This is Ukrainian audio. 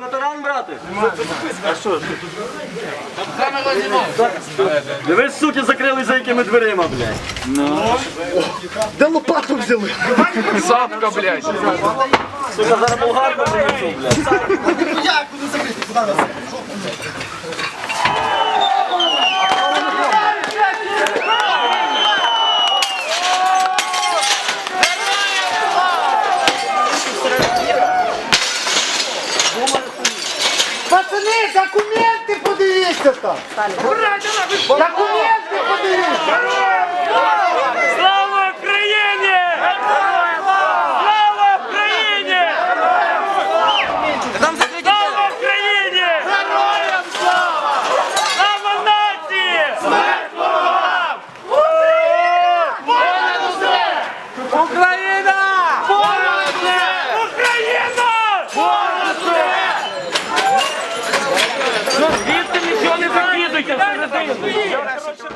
на таран брати? А що? Дивись, суки, закрили за якими дверима, блядь. Де лопату взяли? Сапка, блядь. Сука, зараз болгарку принесу, блядь. Як вони закрити? Куди нас? Пацани, документи подивіться там! Документи подивіться! Слава Україні! Слава Україні! Слава Україні! Героям слава! Слава нації! Смерть ворогам! Україна! Brasil!